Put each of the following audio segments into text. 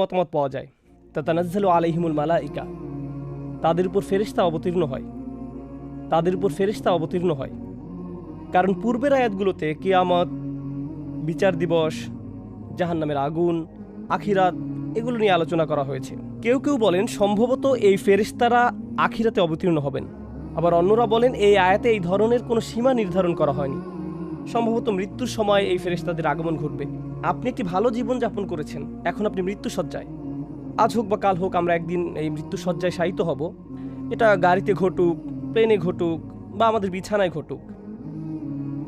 মতামত পাওয়া যায়। তা তানাজ্জালু আলাইহিমুল মালাইকা। তাদের উপর ফেরিস্তা অবতীর্ণ হয়। তাদের উপর ফেরিস্তা অবতীর্ণ হয়। কারণ পূর্বের আয়াতগুলোতে কিয়ামত, বিচার দিবস, জাহান্নামের আগুন, আখিরাত এগুলো নিয়ে আলোচনা করা হয়েছে। কেউ কেউ বলেন সম্ভবত এই ফেরিস্তারা আখিরাতে অবতীর্ণ হবেন। আবার অন্যরা বলেন এই আয়াতে এই ধরনের কোনো সীমা নির্ধারণ করা হয়নি। সম্ভবত মৃত্যুর সময় এই ফেরেস্তাদের আগমন ঘটবে। আপনি একটি ভালো জীবন যাপন করেছেন। এখন আপনি মৃত্যু সজ্জায় আজ হোক বা কাল হোক, আমরা একদিন এই মৃত্যু সজ্জায় শায়িত হব। এটা গাড়িতে ঘটুক প্লেনে ঘটুক, বা আমাদের বিছানায় ঘটুক।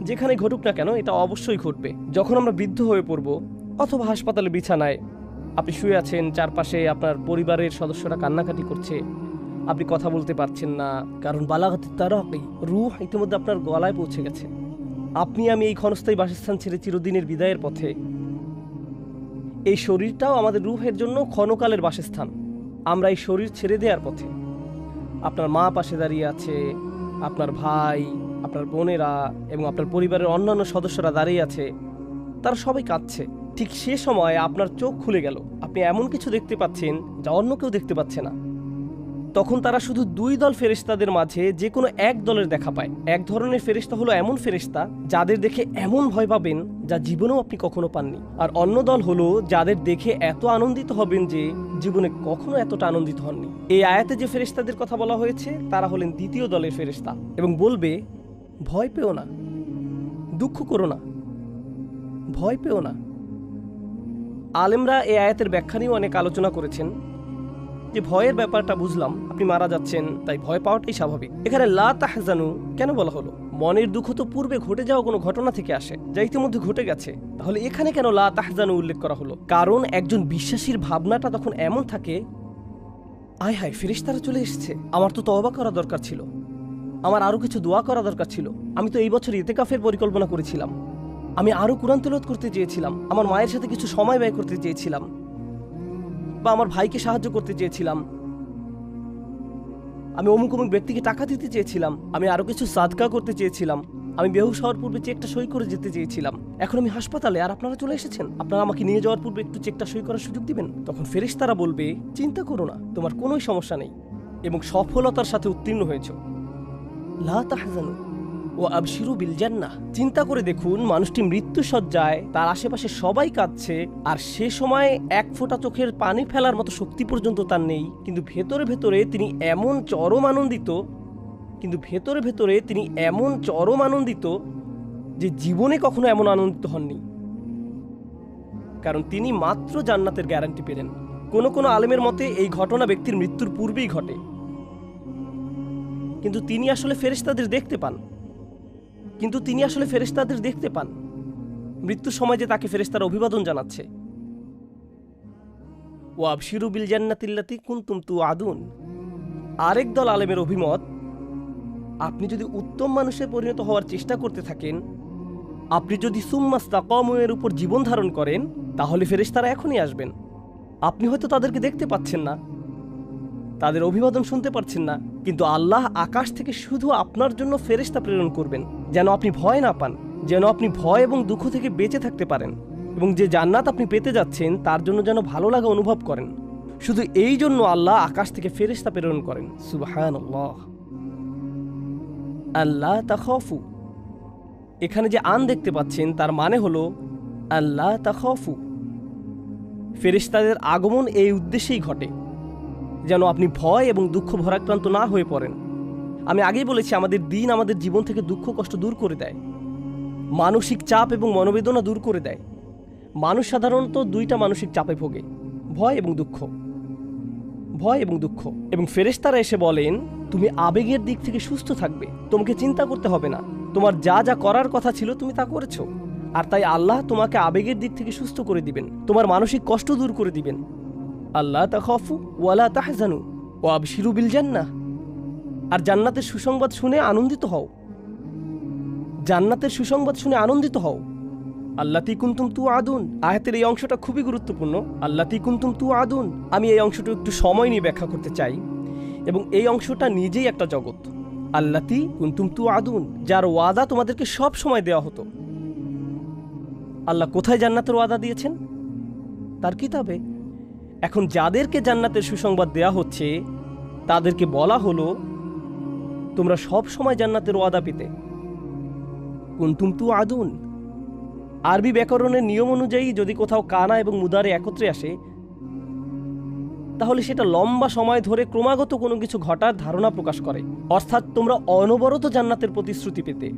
যেখানে ঘটুক না কেন, এটা অবশ্যই ঘটবে। যখন আমরা বৃদ্ধ হয়ে পড়ব, অথবা হাসপাতালে বিছানায়, আপনি শুয়ে আছেন, চারপাশে আপনার পরিবারের সদস্যরা কান্নাকাটি করছে, আপনি কথা বলতে পারছেন না, কারণ বালাঘাতের তারা রুহ ইতিমধ্যে আপনার গলায় পৌঁছে গেছে। আপনি আমি এই ক্ষণস্থায়ী বাসস্থান ছেড়ে চিরদিনের বিদায়ের পথে। এই শরীরটাও আমাদের রুহের জন্য ক্ষণকালের বাসস্থান। আমরা এই শরীর ছেড়ে দেওয়ার পথে। আপনার মা পাশে দাঁড়িয়ে আছে, আপনার ভাই, আপনার বোনেরা এবং আপনার পরিবারের অন্যান্য সদস্যরা দাঁড়িয়ে আছে, তারা সবাই কাঁদছে। ঠিক সে সময় আপনার চোখ খুলে গেল। আপনি এমন কিছু দেখতে পাচ্ছেন যা অন্য কেউ দেখতে পাচ্ছে না। তখন তারা শুধু দুই দল ফেরেশতাদের মাঝে যে কোনো এক দলের দেখা পায়। এক ধরনের ফেরেশতা হলো এমন ফেরেশতা যাদের দেখে এমন ভয় পাবেন যা জীবনেও আপনি কখনো পাননি। আর অন্য দল হলো যাদের দেখে এত আনন্দিত হবেন যে জীবনে কখনো এতটা আনন্দিত হননি। এই আয়াতে যে ফেরেশতাদের কথা বলা হয়েছে, তারা হলেন দ্বিতীয় দলের ফেরেশতা এবং বলবে, ভয় পেও না, দুঃখ করো না, ভয় পেও না। আলেমরা এই আয়াতের ব্যাখ্যা নিয়েও অনেক আলোচনা করেছেন। যে ভয়ের ব্যাপারটা বুঝলাম, আপনি মারা যাচ্ছেন, তাই ভয় পাওয়াটাই স্বাভাবিক। এখানে লা তাহজানু কেন বলা হলো? মনের দুঃখ তো পূর্বে ঘটে যাওয়া কোনো ঘটনা থেকে আসে, যা ইতিমধ্যে ঘটে গেছে। তাহলে এখানে কেন লা তাহজানু উল্লেখ করা হলো? কারণ একজন বিশ্বাসীর ভাবনাটা তখন এমন থাকে, আয় হায়, ফেরেশতারা চলে এসেছে। আমার তো তওবা করা দরকার ছিল। আমার আরও কিছু দোয়া করা দরকার ছিল। আমি তো এই বছর ইতেকাফের পরিকল্পনা করেছিলাম। আমি আরও কোরআন তেলত করতে চেয়েছিলাম। আমার মায়ের সাথে কিছু সময় ব্যয় করতে চেয়েছিলাম। বা আমার ভাইকে সাহায্য করতে চেয়েছিলাম। আমি অমুক অমুক ব্যক্তিকে টাকা দিতে চেয়েছিলাম, আমি আরও কিছু সাদকা করতে চেয়েছিলাম, আমি বেহুশ হওয়ার পূর্বে চেকটা সই করে যেতে চেয়েছিলাম। এখন আমি হাসপাতালে, আর আপনারা চলে এসেছেন? আপনারা আমাকে নিয়ে যাওয়ার পূর্বে একটু চেকটা সই করার সুযোগ দিবেন? তখন ফেরেশতারা বলবে, চিন্তা করো না, তোমার কোনো সমস্যা নেই এবং সফলতার সাথে উত্তীর্ণ হয়েছ। লা তাহজানু। ও আবশিরু বিল জান্নাহ চিন্তা করে দেখুন, মানুষটি মৃত্যু সজ্জায় তার আশেপাশে সবাই কাঁদছে, আর সে সময় এক ফোঁটা চোখের পানি ফেলার মতো শক্তি পর্যন্ত তার নেই। কিন্তু ভেতরে ভেতরে তিনি এমন চরম আনন্দিত, কিন্তু ভেতরে ভেতরে তিনি এমন চরম আনন্দিত যে জীবনে কখনো এমন আনন্দিত হননি। কারণ তিনি মাত্র জান্নাতের গ্যারান্টি পেলেন। কোনো কোনো আলেমের মতে এই ঘটনা ব্যক্তির মৃত্যুর পূর্বেই ঘটে। কিন্তু তিনি আসলে ফেরেশতাদের দেখতে পান। কিন্তু তিনি আসলে ফেরেশতাদের দেখতে পান। মৃত্যুর সময় যে তাকে ফেরেশতারা অভিবাদন জানাচ্ছে। ও আবশিরু বিল জান্নাতিল্লাতি কুনতুম তু আদুন আরেক দল আলেমের অভিমত, আপনি যদি উত্তম মানুষে পরিণত হওয়ার চেষ্টা করতে থাকেন, আপনি যদি সুম্মাস তাকমের উপর জীবন ধারণ করেন, তাহলে ফেরেশতারা এখনই আসবেন। আপনি হয়তো তাদেরকে দেখতে পাচ্ছেন না। তাদের অভিবাদন শুনতে পারছেন না, কিন্তু আল্লাহ আকাশ থেকে শুধু আপনার জন্য ফেরেশতা প্রেরণ করবেন, যেন আপনি ভয় না পান, যেন আপনি ভয় এবং দুঃখ থেকে বেঁচে থাকতে পারেন, এবং যে জান্নাত আপনি পেতে যাচ্ছেন, তার জন্য যেন ভালো লাগা অনুভব করেন। শুধু এই জন্য আল্লাহ আকাশ থেকে ফেরেশতা প্রেরণ করেন। সুবহান আল্লাহ তাখফু। এখানে যে আন দেখতে পাচ্ছেন, তার মানে হলো আল্লাহ তাখফু। ফেরেশতাদের আগমন এই উদ্দেশ্যেই ঘটে। যেন আপনি ভয় এবং দুঃখ ভরাক্রান্ত না হয়ে পড়েন। আমি আগেই বলেছি, আমাদের দিন আমাদের জীবন থেকে দুঃখ, কষ্ট দূর করে দেয়। মানসিক চাপ এবং মনোবেদনা দূর করে দেয়। মানুষ সাধারণত দুইটা মানসিক চাপে ভোগে, ভয় এবং দুঃখ। ভয় এবং দুঃখ। এবং ফেরেশতারা এসে বলেন, তুমি আবেগের দিক থেকে সুস্থ থাকবে। তোমাকে চিন্তা করতে হবে না। তোমার যা যা করার কথা ছিল, তুমি তা করেছ। আর তাই আল্লাহ তোমাকে আবেগের দিক থেকে সুস্থ করে দিবেন। তোমার মানসিক কষ্ট দূর করে দিবেন। আল্লাহ তাখফু ওয়ালা তাহজানু ও আবশিরু বিল জান্নাহ। আর জান্নাতের সুসংবাদ শুনে আনন্দিত হও। জান্নাতের সুসংবাদ শুনে আনন্দিত হও। আল্লাহ তিকুন্তুম তু আদুন আয়াতের এই অংশটা খুবই গুরুত্বপূর্ণ। আল্লাহ তিকুন্তুম তু আদুন আমি এই অংশটা একটু সময় নিয়ে ব্যাখ্যা করতে চাই। এবং এই অংশটা নিজেই একটা জগৎ। আল্লাতি কুন্তুম তু আদুন যার ওয়াদা তোমাদেরকে সব সময় দেওয়া হতো। আল্লাহ কোথায় জান্নাতের ওয়াদা দিয়েছেন? তার কিতাবে। এখন যাদেরকে জান্নাতের সুসংবাদ দেয়া হচ্ছে, তাদেরকে বলা হলো, তোমরা সব সময় জান্নাতের ওয়াদা পেতে। কুন্তুম তু আদুন আরবি ব্যাকরণের নিয়ম অনুযায়ী যদি কোথাও কানা এবং মুদারে একত্রে আসে, তাহলে সেটা লম্বা সময় ধরে ক্রমাগত কোনো কিছু ঘটার ধারণা প্রকাশ করে। অর্থাৎ তোমরা অনবরত জান্নাতের প্রতিশ্রুতি পেতে।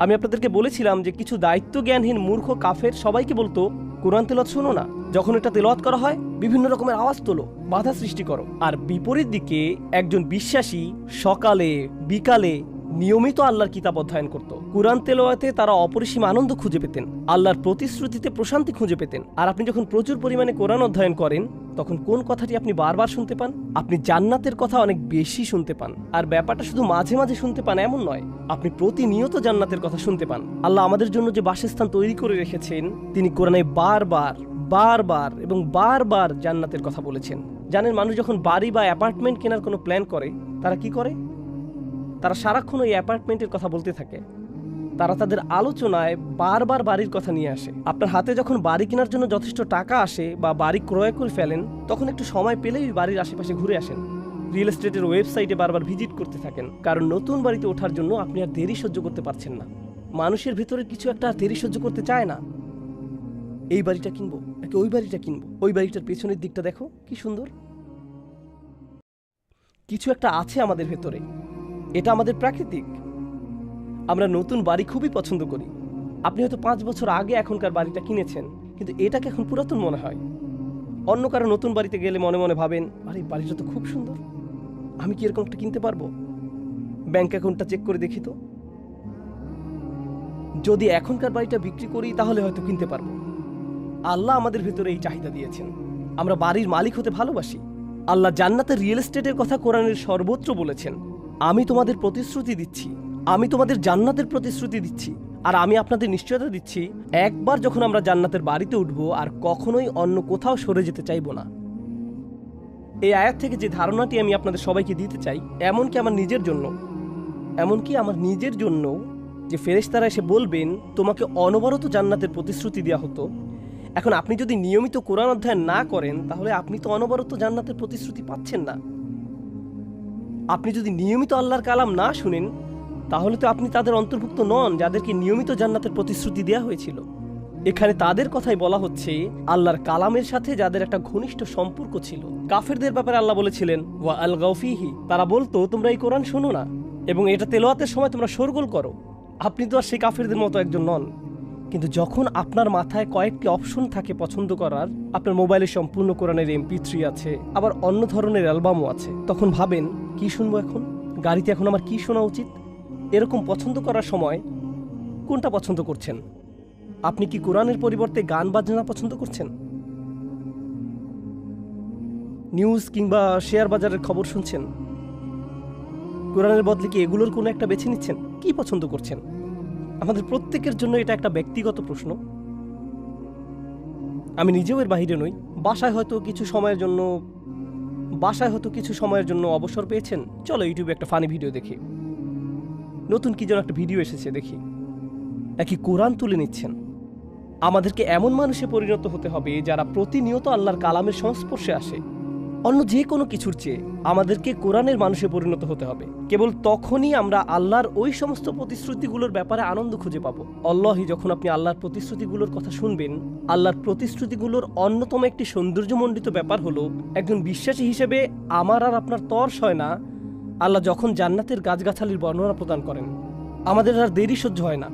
আমি আপনাদেরকে বলেছিলাম যে কিছু দায়িত্ব জ্ঞানহীন মূর্খ কাফের সবাইকে বলতো কোরআন তেলত শোনো না। যখন এটা তেলত করা হয়, বিভিন্ন রকমের আওয়াজ তোলো, বাধা সৃষ্টি করো। আর বিপরীত দিকে একজন বিশ্বাসী সকালে, বিকালে নিয়মিত আল্লাহর কিতাব অধ্যয়ন করত। কোরআন তেলোয়াতে তারা অপরিসীম আনন্দ খুঁজে পেতেন। আল্লাহর প্রতিশ্রুতিতে প্রশান্তি খুঁজে পেতেন। আর আপনি যখন প্রচুর পরিমাণে কোরআন অধ্যয়ন করেন, তখন কোন কথাটি আপনি বারবার শুনতে পান? আপনি জান্নাতের কথা অনেক বেশি শুনতে পান। আর ব্যাপারটা শুধু মাঝে মাঝে শুনতে পান এমন নয়, আপনি প্রতিনিয়ত জান্নাতের কথা শুনতে পান। আল্লাহ আমাদের জন্য যে বাসস্থান তৈরি করে রেখেছেন, তিনি কোরআনে বারবার বারবার এবং বারবার জান্নাতের কথা বলেছেন। জানেন, মানুষ যখন বাড়ি বা অ্যাপার্টমেন্ট কেনার কোনো প্ল্যান করে, তারা কি করে? তারা সারাক্ষণ ওই অ্যাপার্টমেন্টের কথা বলতে থাকে। তারা তাদের আলোচনায় বারবার বাড়ির কথা নিয়ে আসে। আপনার হাতে যখন বাড়ি কেনার জন্য যথেষ্ট টাকা আসে বা বাড়ি ক্রয় করে ফেলেন, তখন একটু সময় পেলেই বাড়ির আশেপাশে ঘুরে আসেন। রিয়েল এস্টেটের ওয়েবসাইটে বারবার ভিজিট করতে থাকেন, কারণ নতুন বাড়িতে ওঠার জন্য আপনি আর দেরি সহ্য করতে পারছেন না। মানুষের ভিতরে কিছু একটা আর দেরি সহ্য করতে চায় না। এই বাড়িটা কিনবো, নাকি ওই বাড়িটা কিনবো? ওই বাড়িটার পেছনের দিকটা দেখো, কি সুন্দর। কিছু একটা আছে আমাদের ভেতরে। এটা আমাদের প্রাকৃতিক। আমরা নতুন বাড়ি খুবই পছন্দ করি। আপনি হয়তো পাঁচ বছর আগে এখনকার বাড়িটা কিনেছেন, কিন্তু এটাকে এখন পুরাতন মনে হয়। অন্য কারও নতুন বাড়িতে গেলে মনে মনে ভাবেন, আরে, বাড়িটা তো খুব সুন্দর। আমি কি এরকম একটা কিনতে পারব? ব্যাংক অ্যাকাউন্টটা চেক করে দেখি তো। যদি এখনকার বাড়িটা বিক্রি করি, তাহলে হয়তো কিনতে পারব। আল্লাহ আমাদের ভেতরে এই চাহিদা দিয়েছেন। আমরা বাড়ির মালিক হতে ভালোবাসি। আল্লাহ জান্নাতের রিয়েল এস্টেটের কথা কোরআনের সর্বত্র বলেছেন, আমি তোমাদের প্রতিশ্রুতি দিচ্ছি আমি তোমাদের জান্নাতের প্রতিশ্রুতি দিচ্ছি, আর আমি আপনাদের নিশ্চয়তা দিচ্ছি, একবার যখন আমরা জান্নাতের বাড়িতে উঠব, আর কখনোই অন্য কোথাও সরে যেতে চাইব না। এই আয়াত থেকে যে ধারণাটি আমি আপনাদের সবাইকে দিতে চাই, এমনকি আমার নিজের জন্য, এমনকি আমার নিজের জন্য যে ফেরেশতারা এসে বলবেন, তোমাকে অনবরত জান্নাতের প্রতিশ্রুতি দেওয়া হতো। এখন আপনি যদি নিয়মিত কোরআন অধ্যয়ন না করেন, তাহলে আপনি তো অনবরত জান্নাতের প্রতিশ্রুতি পাচ্ছেন না। আপনি যদি নিয়মিত আল্লাহর কালাম না শুনেন তাহলে তো আপনি তাদের অন্তর্ভুক্ত নন, যাদেরকে নিয়মিত জান্নাতের প্রতিশ্রুতি দেওয়া হয়েছিল। এখানে তাদের কথাই বলা হচ্ছে, আল্লাহর কালামের সাথে যাদের একটা ঘনিষ্ঠ সম্পর্ক ছিল। কাফেরদের ব্যাপারে আল্লাহ বলেছিলেন, ওয়া আল গৌফিহি তারা বলতো, তোমরা এই কোরআন শোনো না, এবং এটা তেলোয়াতের সময় তোমরা শোরগোল করো। আপনি তো আর সেই কাফেরদের মতো একজন নন। কিন্তু যখন আপনার মাথায় কয়েকটি অপশন থাকে পছন্দ করার, আপনার মোবাইলে সম্পূর্ণ কোরআনের এমপি থ্রি আছে, আবার অন্য ধরনের অ্যালবামও আছে, তখন ভাবেন, কি শুনব এখন? গাড়িতে এখন আমার কি শোনা উচিত? এরকম পছন্দ করার সময় কোনটা পছন্দ করছেন? আপনি কি কোরআনের পরিবর্তে গান বাজনা পছন্দ করছেন? নিউজ কিংবা শেয়ার বাজারের খবর শুনছেন? কোরআনের বদলে কি এগুলোর কোনো একটা বেছে নিচ্ছেন? কি পছন্দ করছেন? আমাদের প্রত্যেকের জন্য এটা একটা ব্যক্তিগত প্রশ্ন। আমি নিজেও এর বাহিরে নই। বাসায় হয়তো কিছু সময়ের জন্য, বাসায় হয়তো কিছু সময়ের জন্য অবসর পেয়েছেন। চলো ইউটিউবে একটা ফানি ভিডিও দেখি। নতুন কি যেন একটা ভিডিও এসেছে, দেখি। একই কোরআন তুলে নিচ্ছেন? আমাদেরকে এমন মানুষে পরিণত হতে হবে যারা প্রতিনিয়ত আল্লাহর কালামের সংস্পর্শে আসে। অন্য যে কোনো কিছুর চেয়ে আমাদেরকে কোরআনের মানুষে পরিণত হতে হবে। কেবল তখনই আমরা আল্লাহর ওই সমস্ত প্রতিশ্রুতিগুলোর ব্যাপারে আনন্দ খুঁজে পাবো। অল্লাহি যখন আপনি আল্লাহর প্রতিশ্রুতিগুলোর কথা শুনবেন, আল্লাহর প্রতিশ্রুতিগুলোর অন্যতম একটি সৌন্দর্যমণ্ডিত ব্যাপার হলো একজন বিশ্বাসী হিসেবে আমার আর আপনার তর হয় না আল্লাহ যখন জান্নাতের গাছগাছালির বর্ণনা প্রদান করেন, আমাদের আর দেরি সহ্য হয় না।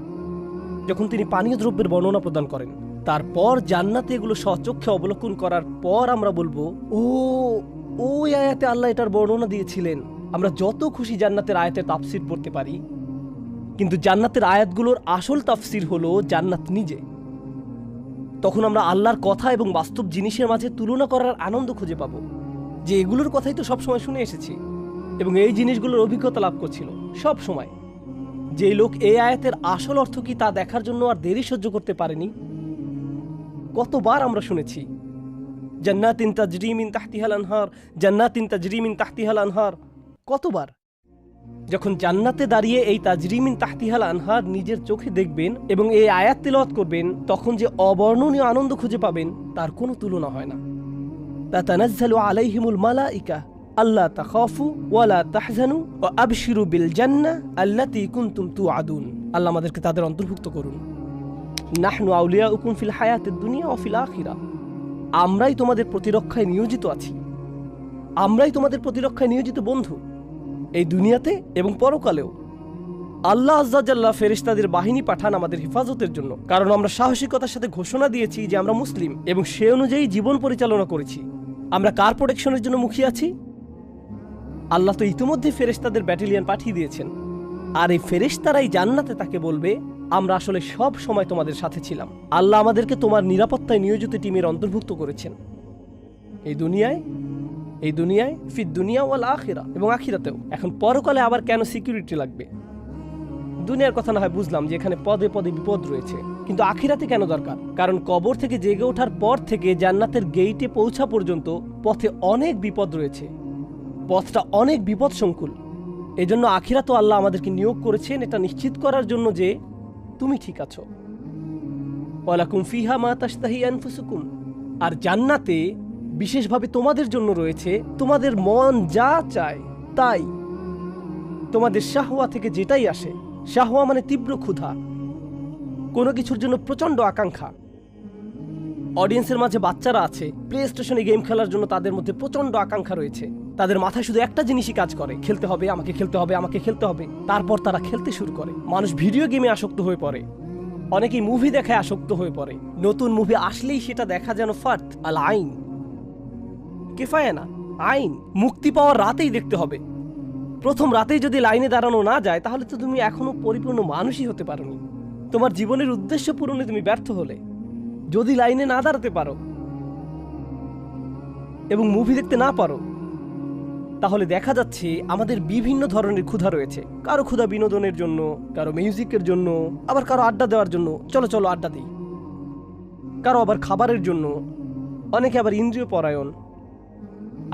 যখন তিনি পানীয় দ্রব্যের বর্ণনা প্রদান করেন, তারপর জান্নাতে এগুলো সচক্ষে অবলোকন করার পর আমরা বলব, ও, ওই আয়াতে আল্লাহ এটার বর্ণনা দিয়েছিলেন। আমরা যত খুশি জান্নাতের আয়াতের তাফসির পড়তে পারি। কিন্তু জান্নাতের আয়াতগুলোর আসল তাফসির হলো জান্নাত নিজে। তখন আমরা আল্লাহর কথা এবং বাস্তব জিনিসের মাঝে তুলনা করার আনন্দ খুঁজে পাবো। যে এগুলোর কথাই তো সবসময় শুনে এসেছি। এবং এই জিনিসগুলোর অভিজ্ঞতা লাভ করছিল সব সময়। যে লোক এই আয়াতের আসল অর্থ কি তা দেখার জন্য আর দেরি সহ্য করতে পারেনি? কতবার আমরা শুনেছি, জান্নাতিন তাজরিমিন তাহতিহাল আনহার, জান্নাতিন তাজরিমিন তাহতিহাল আনহার। কতবার? যখন জান্নাতে দাঁড়িয়ে এই তাজরিমিন তাহতিহাল আনহার নিজের চোখে দেখবেন এবং এই আয়াত তেলাওয়াত করবেন, তখন যে অবর্ণনীয় আনন্দ খুঁজে পাবেন, তার কোনো তুলনা হয় না। তাতানাজ্জালু আলাইহিমুল মালাইকা আল্লাহ তাখাফু ওয়ালা তাহজানু ও আবশিরু বিল জান্নাহ আল্লাতী কুনতুম তুআদুন আল্লাহ আমাদেরকে তাদের অন্তর্ভুক্ত করুন। নাহনু আউলিয়াউকুম ফিল হায়াতিদ দুনিয়া ও ফিল আখিরা। আমরাই তোমাদের প্রতিরক্ষায় নিয়োজিত আছি। আমরাই তোমাদের প্রতিরক্ষায় নিয়োজিত বন্ধু। এই দুনিয়াতে এবং পরকালেও। আল্লাহ আজ্জাল্লাহ ফেরেশতাদের বাহিনী পাঠান আমাদের হেফাজতের জন্য। কারণ আমরা সাহসিকতার সাথে ঘোষণা দিয়েছি যে আমরা মুসলিম এবং সে অনুযায়ী জীবন পরিচালনা করেছি। আমরা কার প্রোটেকশনের জন্য মুখিয়ে আছি? আল্লাহ তো ইতিমধ্যে ফেরেশতাদের ব্যাটালিয়ন পাঠিয়ে দিয়েছেন। আর এই ফেরেশতারাই জান্নাতে তাকে বলবে, আমরা আসলে সব সময় তোমাদের সাথে ছিলাম। আল্লাহ আমাদেরকে তোমার নিরাপত্তায় নিয়োজিত টিমের অন্তর্ভুক্ত করেছেন। এই দুনিয়ায় এই দুনিয়ায় ফির দুনিয়া ওয়াল আখিরা, এবং আখিরাতেও। এখন পরকালে আবার কেন সিকিউরিটি লাগবে? দুনিয়ার কথা না হয় বুঝলাম যে এখানে পদে পদে বিপদ রয়েছে, কিন্তু আখিরাতে কেন দরকার? কারণ কবর থেকে জেগে ওঠার পর থেকে জান্নাতের গেইটে পৌঁছা পর্যন্ত পথে অনেক বিপদ রয়েছে। পথটা অনেক বিপদ সংকুল এজন্য আখিরাত আল্লাহ আমাদেরকে নিয়োগ করেছেন, এটা নিশ্চিত করার জন্য যে তুমি ঠিক আছো। ওয়ালাকুম ফিহা মা তাশতাহি আনফুসুকুম। আর জান্নাতে বিশেষভাবে তোমাদের জন্য রয়েছে, তোমাদের মন যা চায় তাই। তোমাদের শাহওয়া থেকে যেটাই আসে, শাহওয়া মানে তীব্র ক্ষুধা। কোনো কিছুর জন্য প্রচণ্ড আকাঙ্ক্ষা। অডিয়েন্সের মাঝে বাচ্চারা আছে। প্লে স্টেশনে গেম খেলার জন্য তাদের মধ্যে প্রচণ্ড আকাঙ্ক্ষা রয়েছে। তাদের মাথায় শুধু একটা জিনিসই কাজ করে, খেলতে হবে, আমাকে খেলতে হবে, আমাকে খেলতে হবে। তারপর তারা খেলতে শুরু করে। মানুষ ভিডিও গেমে আসক্ত হয়ে পড়ে। অনেকেই মুভি দেখায় আসক্ত হয়ে পড়ে। নতুন মুভি আসলেই সেটা দেখা যেন ফার্ত আল আইন। কেফায় না? আইন। মুক্তি পাওয়ার রাতেই দেখতে হবে। প্রথম রাতেই যদি লাইনে দাঁড়ানো না যায়, তাহলে তো তুমি এখনও পরিপূর্ণ মানুষই হতে পারোনি। তোমার জীবনের উদ্দেশ্য পূরণে তুমি ব্যর্থ হলে। যদি লাইনে না দাঁড়াতে পারো এবং মুভি দেখতে না পারো, তাহলে দেখা যাচ্ছে আমাদের বিভিন্ন ধরনের ক্ষুধা রয়েছে। কারও ক্ষুধা বিনোদনের জন্য, কারও মিউজিকের জন্য, আবার কারও আড্ডা দেওয়ার জন্য। চলো চলো, আড্ডা দিই। কারও আবার খাবারের জন্য, অনেকে আবার ইন্দ্রিয় পরায়ণ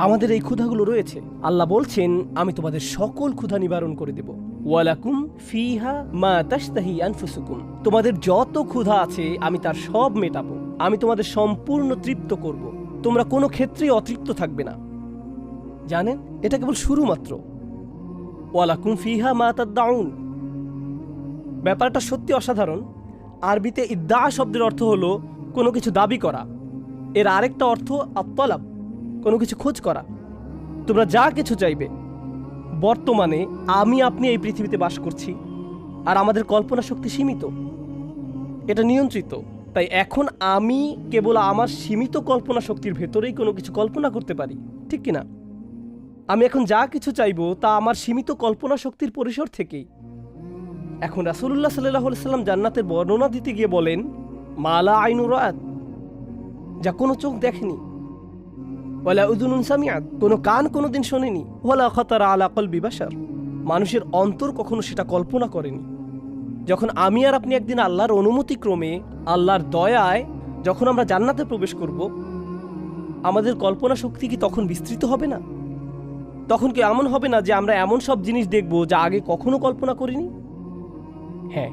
আমাদের এই ক্ষুধাগুলো রয়েছে। আল্লাহ বলছেন, আমি তোমাদের সকল ক্ষুধা নিবারণ করে দেব। ওয়ালাকুম ফিহা মা তাশতাহি আনফুসুকুম। তোমাদের যত ক্ষুধা আছে, আমি তার সব মেটাবো। আমি তোমাদের সম্পূর্ণ তৃপ্ত করব। তোমরা কোনো ক্ষেত্রেই অতৃপ্ত থাকবে না। জানেন, এটা কেবল শুরু মাত্র। ওয়ালাকুম ফিহা মা তার দাউন ব্যাপারটা সত্যি অসাধারণ। আরবিতে ইদ্দা শব্দের অর্থ হলো, কোনো কিছু দাবি করা। এর আরেকটা অর্থ আত্মলাভ কোনো কিছু খোঁজ করা। তোমরা যা কিছু চাইবে। বর্তমানে আমি আপনি এই পৃথিবীতে বাস করছি, আর আমাদের কল্পনা শক্তি সীমিত। এটা নিয়ন্ত্রিত। তাই এখন আমি কেবল আমার সীমিত কল্পনা শক্তির ভেতরেই কোনো কিছু কল্পনা করতে পারি। ঠিক কিনা? আমি এখন যা কিছু চাইব তা আমার সীমিত কল্পনা শক্তির পরিসর থেকেই। এখন রাসুল্লাহ সাল্লাহ সাল্লাম জান্নাতের বর্ণনা দিতে গিয়ে বলেন, মালা আইনুরাত যা কোনো চোখ দেখেনি। ওয়ালা উদুনুন সামিয়াত কোনো কান কোনোদিন শোনেনি। ওয়ালা খতারা আলা কলবি বাশার। মানুষের অন্তর কখনো সেটা কল্পনা করেনি। যখন আমি আর আপনি একদিন আল্লাহর অনুমতি ক্রমে আল্লাহর দয়ায় যখন আমরা জান্নাতে প্রবেশ করব, আমাদের কল্পনা শক্তি কি তখন বিস্তৃত হবে না? তখন কি এমন হবে না যে আমরা এমন সব জিনিস দেখব যা আগে কখনো কল্পনা করিনি? হ্যাঁ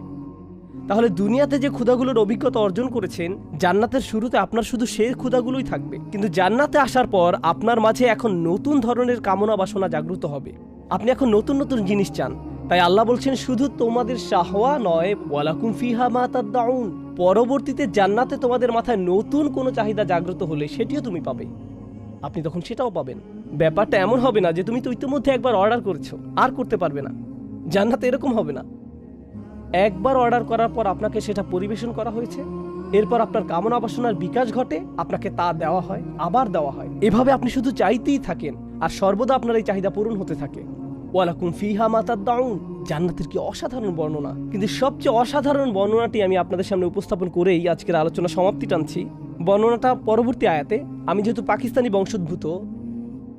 তাহলে দুনিয়াতে যে ক্ষুদাগুলোর অভিজ্ঞতা অর্জন করেছেন, জান্নাতের শুরুতে আপনার শুধু সেই ক্ষুদাগুলোই থাকবে। কিন্তু জান্নাতে আসার পর আপনার মাঝে এখন নতুন ধরনের কামনা বাসনা জাগ্রত হবে। আপনি এখন নতুন নতুন জিনিস চান। তাই আল্লাহ বলছেন, শুধু তোমাদের শাহওয়া নয়, ওয়ালাকুম ফিহা মা তাদ্দাউন। পরবর্তীতে জান্নাতে তোমাদের মাথায় নতুন কোনো চাহিদা জাগ্রত হলে সেটিও তুমি পাবে। আপনি তখন সেটাও পাবেন। ব্যাপারটা এমন হবে না যে তুমি তো ইতিমধ্যে একবার অর্ডার করেছ। আর করতে পারবে না। জান্নাতে এরকম হবে না। একবার অর্ডার করার পর আপনাকে সেটা পরিবেশন করা হয়েছে। এরপর আপনার কামনা বাসনার বিকাশ ঘটে, আপনাকে তা দেওয়া হয়, আবার দেওয়া হয়। এভাবে আপনি শুধু চাইতেই থাকেন, আর সর্বদা আপনার এই চাহিদা পূরণ হতে থাকে। ওয়ালাকুম ফিহা মাতার দাউন জান্নাতের কি অসাধারণ বর্ণনা। কিন্তু সবচেয়ে অসাধারণ বর্ণনাটি আমি আপনাদের সামনে উপস্থাপন করেই আজকের আলোচনা সমাপ্তি টানছি। বর্ণনাটা পরবর্তী আয়াতে, আমি যেহেতু পাকিস্তানি বংশোদ্ভূত,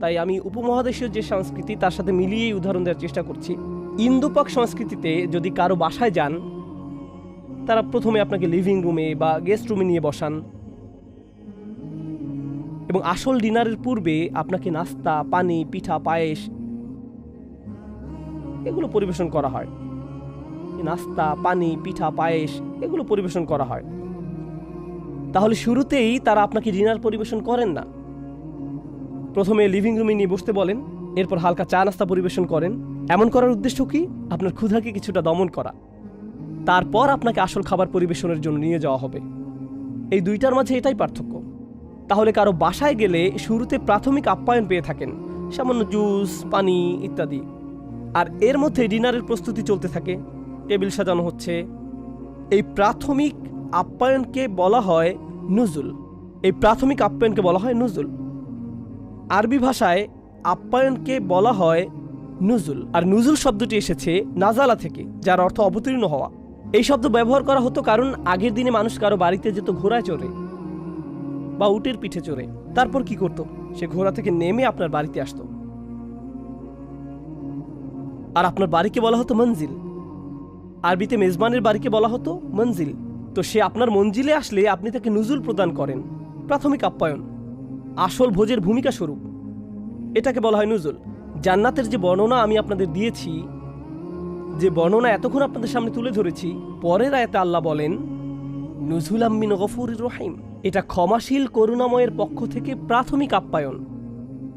তাই আমি উপমহাদেশীয় যে সংস্কৃতি, তার সাথে মিলিয়েই উদাহরণ দেওয়ার চেষ্টা করছি। ইন্দোপাক সংস্কৃতিতে যদি কারও বাসায় যান, তারা প্রথমে আপনাকে লিভিং রুমে বা গেস্ট রুমে নিয়ে বসান। এবং আসল ডিনারের পূর্বে আপনাকে নাস্তা, পানি, পিঠা, পায়েস এগুলো পরিবেশন করা হয়। নাস্তা, পানি, পিঠা, পায়েস এগুলো পরিবেশন করা হয়। তাহলে শুরুতেই তারা আপনাকে ডিনার পরিবেশন করেন না। প্রথমে লিভিং রুমে নিয়ে বসতে বলেন, এরপর হালকা চা নাস্তা পরিবেশন করেন। এমন করার উদ্দেশ্য কি? আপনার ক্ষুধাকে কিছুটা দমন করা। তারপর আপনাকে আসল খাবার পরিবেশনের জন্য নিয়ে যাওয়া হবে। এই দুইটার মাঝে এটাই পার্থক্য। তাহলে কারও বাসায় গেলে শুরুতে প্রাথমিক আপ্যায়ন পেয়ে থাকেন, সামান্য জুস, পানি ইত্যাদি। আর এর মধ্যে ডিনারের প্রস্তুতি চলতে থাকে, টেবিল সাজানো হচ্ছে। এই প্রাথমিক আপ্যায়নকে বলা হয় নুজুল। এই প্রাথমিক আপ্যায়নকে বলা হয় নুজুল। আরবি ভাষায় আপ্যায়নকে বলা হয় নুজুল। আর নুজুল শব্দটি এসেছে নাজালা থেকে, যার অর্থ অবতীর্ণ হওয়া। এই শব্দ ব্যবহার করা হতো কারণ আগের দিনে মানুষ কারও বাড়িতে যেত ঘোড়ায় চড়ে বা উটের পিঠে চড়ে। তারপর কি করত? সে ঘোড়া থেকে নেমে আপনার বাড়িতে আসতো। আর আপনার বাড়িকে বলা হতো মঞ্জিল। আরবিতে মেজবানের বাড়িকে বলা হতো মঞ্জিল। তো সে আপনার মঞ্জিলে আসলে আপনি তাকে নুজুল প্রদান করেন। প্রাথমিক আপ্যায়ন। আসল ভোজের ভূমিকা স্বরূপ। এটাকে বলা হয় নুজুল। জান্নাতের যে বর্ণনা আমি আপনাদের দিয়েছি, যে বর্ণনা এতক্ষণ আপনাদের সামনে তুলে ধরেছি, পরের আয়াতে আল্লাহ বলেন নুজুল আম্মিন গফুর রহিম। এটা ক্ষমাশীল, করুণাময়ের পক্ষ থেকে প্রাথমিক আপ্যায়ন।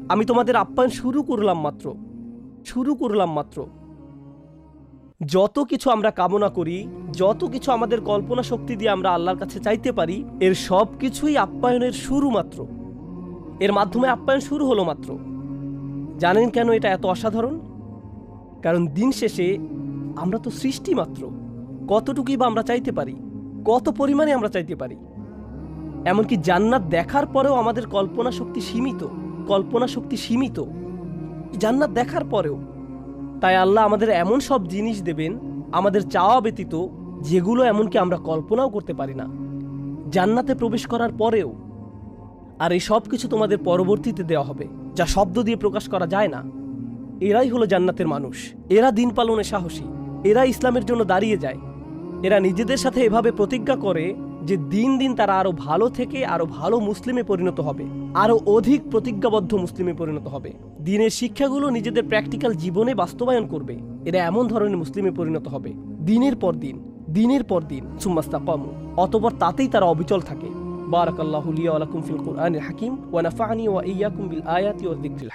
আমি তোমাদের আপ্যায়ন শুরু করলাম মাত্র, শুরু করলাম মাত্র। যত কিছু আমরা কামনা করি, যত কিছু আমাদের কল্পনা শক্তি দিয়ে আমরা আল্লাহর কাছে চাইতে পারি, এর সব কিছুই আপ্যায়নের শুরু মাত্র। এর মাধ্যমে আপ্যায়ন শুরু হলো মাত্র। জানেন কেন এটা এত অসাধারণ? কারণ দিন শেষে আমরা তো সৃষ্টি মাত্র। কতটুকুই বা আমরা চাইতে পারি, কত পরিমাণে আমরা চাইতে পারি। এমনকি জান্নাত দেখার পরেও আমাদের কল্পনা শক্তি সীমিত, কল্পনা শক্তি সীমিত। জান্নাত দেখার পরেও। তাই আল্লাহ আমাদের এমন সব জিনিস দেবেন, আমাদের চাওয়া ব্যতীত যেগুলো এমনকি আমরা কল্পনাও করতে পারি না। জান্নাতে প্রবেশ করার পরেও আর এই সব কিছু তোমাদের পরবর্তীতে দেওয়া হবে, যা শব্দ দিয়ে প্রকাশ করা যায় না। এরাই হলো জান্নাতের মানুষ। এরা দিন পালনে সাহসী। এরা ইসলামের জন্য দাঁড়িয়ে যায়। এরা নিজেদের সাথে এভাবে প্রতিজ্ঞা করে যে দিন দিন তারা আরও ভালো থেকে আরও ভালো মুসলিমে পরিণত হবে। আরও অধিক প্রতিজ্ঞাবদ্ধ মুসলিমে পরিণত হবে। দিনের শিক্ষাগুলো নিজেদের প্র্যাকটিক্যাল জীবনে বাস্তবায়ন করবে। এরা এমন ধরনের মুসলিমে পরিণত হবে। দিনের পর দিন, দিনের পর দিন সুম্মাস্তা কম অতপর তাতেই তারা অবিচল থাকে। বারাকাল্লাহু লিয়া ওয়া লাকুম ফিল কুরআনিল হাকিম ওয়া নাফা'নি ওয়া ইয়্যাকুম বিল আয়াতি ওয়াজ যিকরিল